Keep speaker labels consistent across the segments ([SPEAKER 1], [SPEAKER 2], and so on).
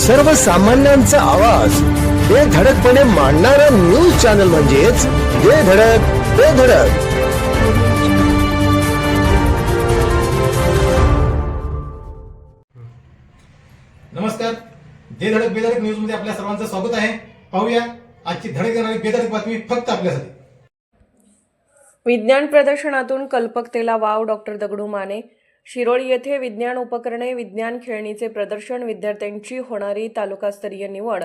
[SPEAKER 1] सर्वसामान्यांचा आवाज. हे धडकपणे मांडणारा न्यूज चॅनल म्हणजेच हे धडक ते धडक.
[SPEAKER 2] नमस्कार. दे धडक बेधडक न्यूजमध्ये आपल्या सर्वांचं स्वागत आहे. पाहूया आजची धडक देणारी बेधडक बातमी फक्त आपल्यासाठी.
[SPEAKER 3] विज्ञान प्रदर्शनातून कल्पकतेला वाव डॉक्टर दगडू माने. शिरोळी येथे विज्ञान उपकरणे विज्ञान खेळणीचे प्रदर्शन विद्यार्थ्यांची होणारी तालुकास्तरीय निवड.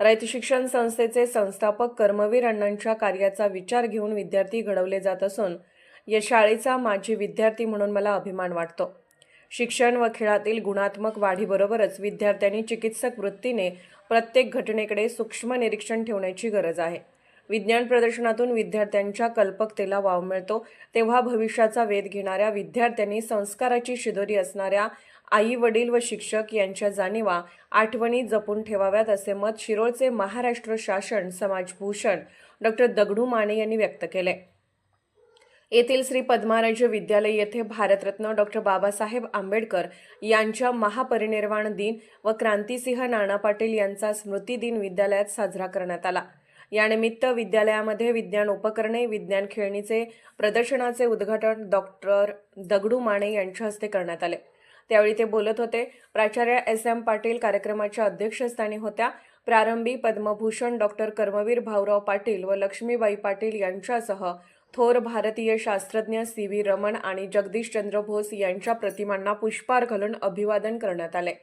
[SPEAKER 3] रयत शिक्षण संस्थेचे संस्थापक कर्मवीर अण्णांच्या कार्याचा विचार घेऊन विद्यार्थी घडवले जात असून या शाळेचा माजी विद्यार्थी म्हणून मला अभिमान वाटतो. शिक्षण व खेळातील गुणात्मक वाढीबरोबरच विद्यार्थ्यांनी चिकित्सक वृत्तीने प्रत्येक घटनेकडे सूक्ष्म निरीक्षण ठेवण्याची गरज आहे. विज्ञान प्रदर्शनातून विद्यार्थ्यांच्या कल्पकतेला वाव मिळतो. तेव्हा भविष्याचा वेध घेणाऱ्या विद्यार्थ्यांनी संस्काराची शिदोरी असणाऱ्या आई वडील व शिक्षक यांच्या जाणीवा आठवणी जपून ठेवाव्यात असे मत शिरोळचे महाराष्ट्र शासन समाजभूषण डॉक्टर दगडू माने यांनी व्यक्त केले. येथील श्री पद्माराज्य विद्यालय येथे भारतरत्न डॉक्टर बाबासाहेब आंबेडकर यांच्या महापरिनिर्वाण दिन व क्रांतिसिंह नाना पाटील यांचा स्मृती दिन विद्यालयात साजरा करण्यात आला. यानिमित्त विद्यालयामध्ये विज्ञान उपकरणे विज्ञान खेळणीचे प्रदर्शनाचे उद्घाटन डॉक्टर दगडू माने यांच्या हस्ते करण्यात आले. त्यावेळी ते बोलत होते प्राचार्य एस. एम. पाटील कार्यक्रमाच्या अध्यक्षस्थानी होत्या. प्रारंभी पद्मभूषण डॉक्टर कर्मवीर भाऊराव पाटील व लक्ष्मीबाई पाटील यांच्यासह थोर भारतीय शास्त्रज्ञ सी. व्ही. रमण आणि जगदीश चंद्र बोस यांच्या प्रतिमांना पुष्पार घालून अभिवादन करण्यात आले.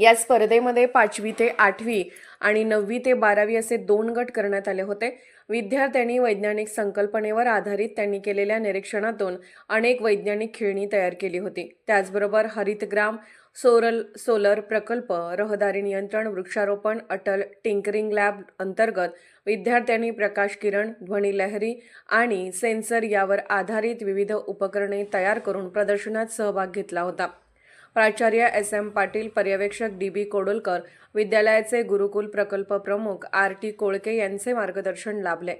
[SPEAKER 3] या स्पर्धेमध्ये पाचवी ते आठवी आणि नववी ते बारावी असे दोन गट करण्यात आले होते. विद्यार्थ्यांनी वैज्ञानिक संकल्पनेवर आधारित त्यांनी केलेल्या निरीक्षणातून अनेक वैज्ञानिक खेळणी तयार केली होती. त्याचबरोबर हरितग्राम सोरल सोलर प्रकल्प रहदारी नियंत्रण वृक्षारोपण अटल टिंकरिंग लॅब अंतर्गत विद्यार्थ्यांनी प्रकाश किरण ध्वनी लहरी आणि सेन्सर यावर आधारित विविध उपकरणे तयार करून प्रदर्शनात सहभाग घेतला होता. प्राचार्य एस एम पाटील पर्यवेक्षक डी बी कोडोलकर विद्यालयाचे गुरुकुल प्रकल्प प्रमुख आर टी कोळके यांचे मार्गदर्शन लाभले.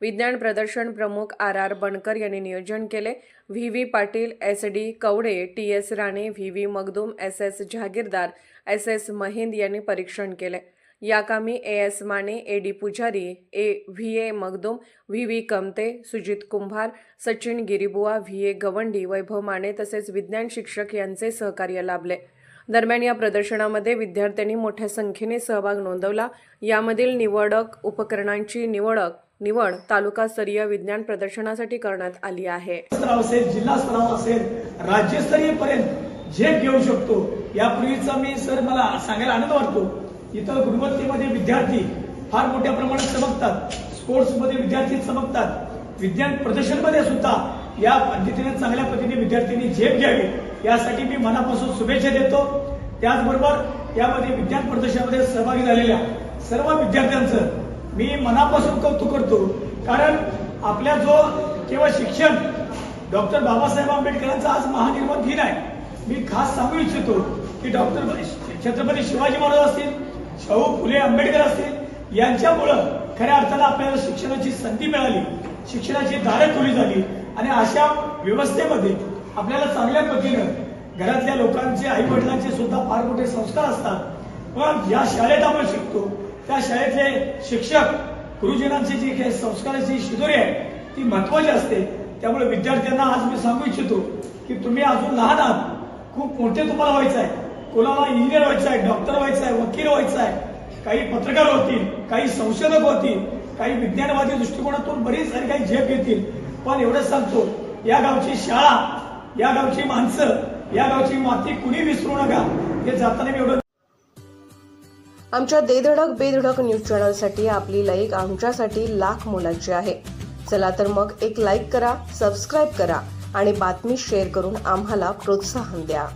[SPEAKER 3] विज्ञान प्रदर्शन प्रमुख आर आर बनकर यांनी नियोजन केले. V. V. Patil S. D. Kawade T. S. Rane V. V. Magdum S. S. Jahagirdar S. S. Mahind यांनी परीक्षण केले. या कामी A S Mane A D Pujari A V A Magdum V V Kamate Sujit Kumbhar Sachin Giribuwa V A Gawandi Vaibhav Mane तसेच विज्ञान शिक्षक यांचे सहकार्य लाभले. दरम्यान या प्रदर्शनामध्ये विद्यार्थ्यांनी मोठ्या संख्येने सहभाग नोंदवला. यामधील निवडक उपकरणांची निवडक निवड तालुकास्तरीय विज्ञान प्रदर्शनासाठी करण्यात आली आहे.
[SPEAKER 4] असेल जिल्हा स्तराव असेल राज्यस्तरीय पर्यंत झेप घेऊ शकतो यापूर्वीचा मी सर मला सांगायला आनंद वाटतो. इथं गुणवत्तेमध्ये विद्यार्थी फार मोठ्या प्रमाणात चमकतात. स्पोर्ट्समध्ये विद्यार्थी चमकतात. विज्ञान प्रदर्शनमध्ये सुद्धा या पद्धतीने चांगल्या पद्धतीने विद्यार्थ्यांनी झेप घ्यावी यासाठी मी मनापासून शुभेच्छा देतो. त्याचबरोबर यामध्ये विज्ञान प्रदर्शनामध्ये सहभागी झालेल्या सर्व विद्यार्थ्यांचं मी मनापासून कौतुक करतो. कारण आपल्या जो केवळ शिक्षण डॉक्टर बाबासाहेब आंबेडकरांचा आज महानिर्माण दिन आहे. मी खास सांगू इच्छितो की डॉक्टर छत्रपती शिवाजी महाराज असतील शाहू फुले आंबेडकर असतील यांच्यामुळं खऱ्या अर्थानं आपल्याला शिक्षणाची संधी मिळाली शिक्षणाची दारं खुली झाली. आणि अशा व्यवस्थेमध्ये आपल्याला चांगल्या पद्धतीनं घरातल्या लोकांचे आई वडिलांचे सुद्धा फार मोठे संस्कार असतात. पण या शाळेत आपण शिकतो. त्या शाळेतले शिक्षक गुरुजनांची जी काही संस्काराची शिदोरी आहे ती महत्वाची असते. त्यामुळे विद्यार्थ्यांना आज मी सांगू इच्छितो की तुम्ही अजून लहान आहात. खूप मोठे तुम्हाला व्हायचं आहे. कोणाला इंजिनियर व्हायचं आहे डॉक्टर व्हायचं आहे वकील व्हायचं आहे काही पत्रकार होतील काही संशोधक होतील काही विज्ञानवादी दृष्टिकोनातून बरीच सारी काही झेप घेतील. पण एवढंच सांगतो या गावची शाळा या गावची माणसं या गावची माती कुणी विसरू नका. हे जाताना मी एवढं
[SPEAKER 3] आमच्या देधडक बेधडक न्यूज चॅनलसाठी आपली लाईक आमच्यासाठी लाख मोलाची आहे. चला तर मग एक लाईक करा सबस्क्राईब करा आणि बातमी शेअर करून आम्हाला प्रोत्साहन द्या.